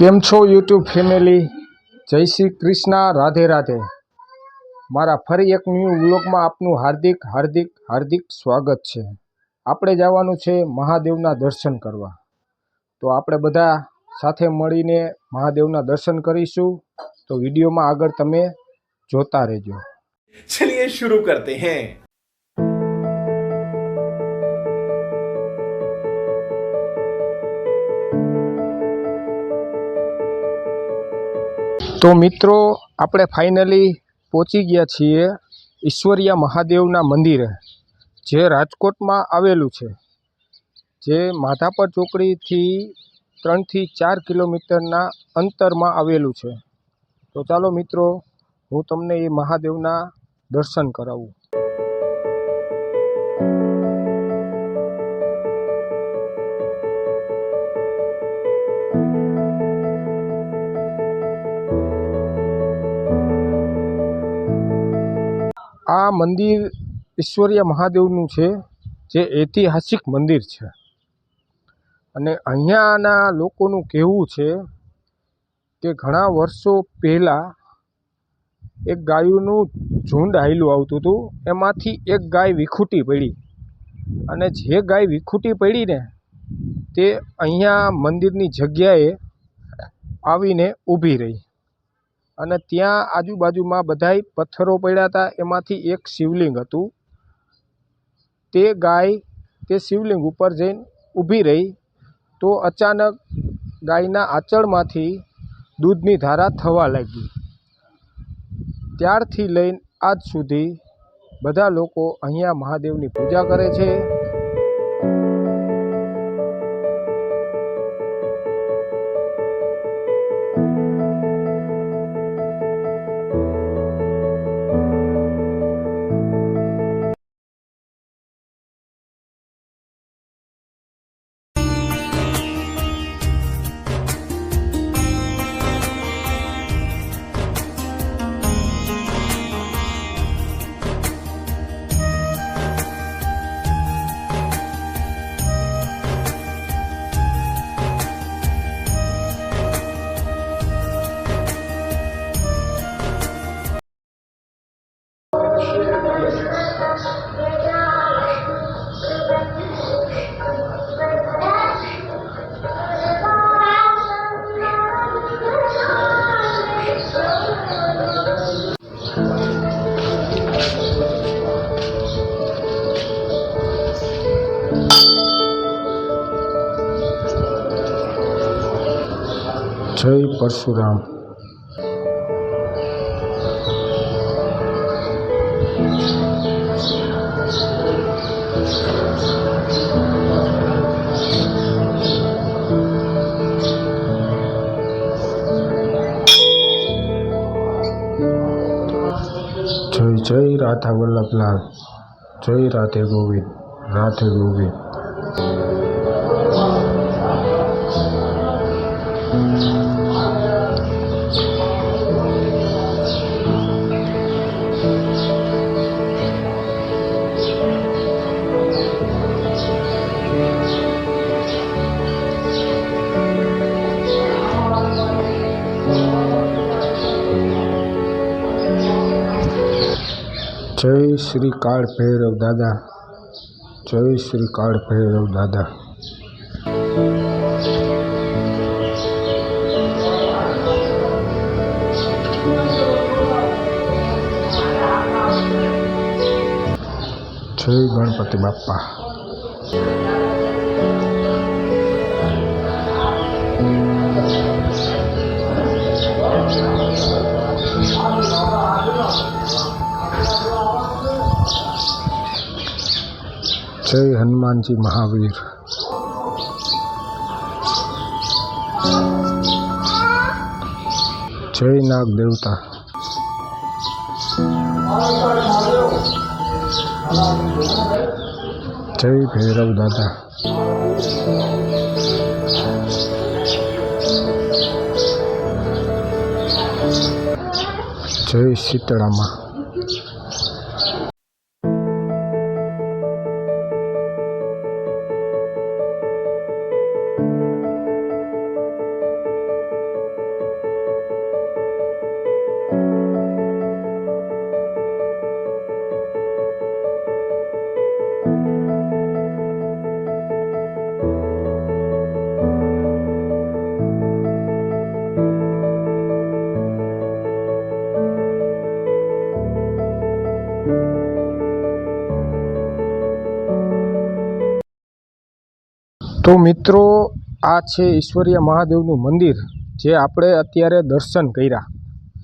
કેમ છો YouTube family? જય શ્રી કૃષ્ણ, રાધે રાધે. મારા ફરી એક ન્યૂ વ્લોગમાં આપનું હાર્દિક હાર્દિક હાર્દિક સ્વાગત છે. આપણે જવાનું છે મહાદેવના દર્શન કરવા. તો આપણે બધા સાથે મળીને મહાદેવના દર્શન કરીશું. તો વિડીયોમાં આગળ તમે જોતા રહેજો. ચલિએ શરૂ કરતે હે. તો મિત્રો, આપણે ફાઇનલી પહોંચી ગયા છીએ ઈશ્વરિયા મહાદેવના મંદિરે, જે રાજકોટમાં આવેલું છે. જે માધાપર ચોકડીથી ત્રણથી ચાર કિલોમીટરના અંતરમાં આવેલું છે. તો ચાલો મિત્રો, હું તમને એ મહાદેવના દર્શન કરાવું. આ મંદિર ઈશ્વરીય મહાદેવનું છે, જે ઐતિહાસિક મંદિર છે. અને અહીંયાના લોકોનું કહેવું છે કે ઘણા વર્ષો પહેલાં એક ગાયોનું ઝુંડ હાલ્યું આવતું હતું, એમાંથી એક ગાય વિખૂટી પડી. અને જે ગાય વિખૂટી પડીને તે અહીંયા મંદિરની જગ્યાએ આવીને ઊભી રહી. અને ત્યાં આજુબાજુમાં બધાય પથ્થરો પડ્યા હતા. એમાંથી એક શિવલિંગ હતું. તે ગાય, તે શિવલિંગ ઉપર જઈને ઊભી રહી. તો અચાનક ગાયના આંચળમાંથી દૂધની ધારા થવા લાગી. ત્યારથી લઈને આજ સુધી બધા લોકો અહીંયા મહાદેવની પૂજા કરે છે. જય પરશુરામ જય જય રાધા વલ્લભલાલ જય રાધે ગોવિંદ રાધે ગોવિંદ. જય શ્રી કાળ ભૈરવ દાદા. જય શ્રી કાળ ભૈરવ દાદા. જય ગણપતિ બાપ્પા. જય હનુમાનજી મહાવીર. જય નાગ દેવતા. જય ભૈરવ દાદા. જય શીતળામાં તો મિત્રો આ છે ઈશ્વરીય મહાદેવનું મંદિર જે આપણે અત્યારે દર્શન કર્યા.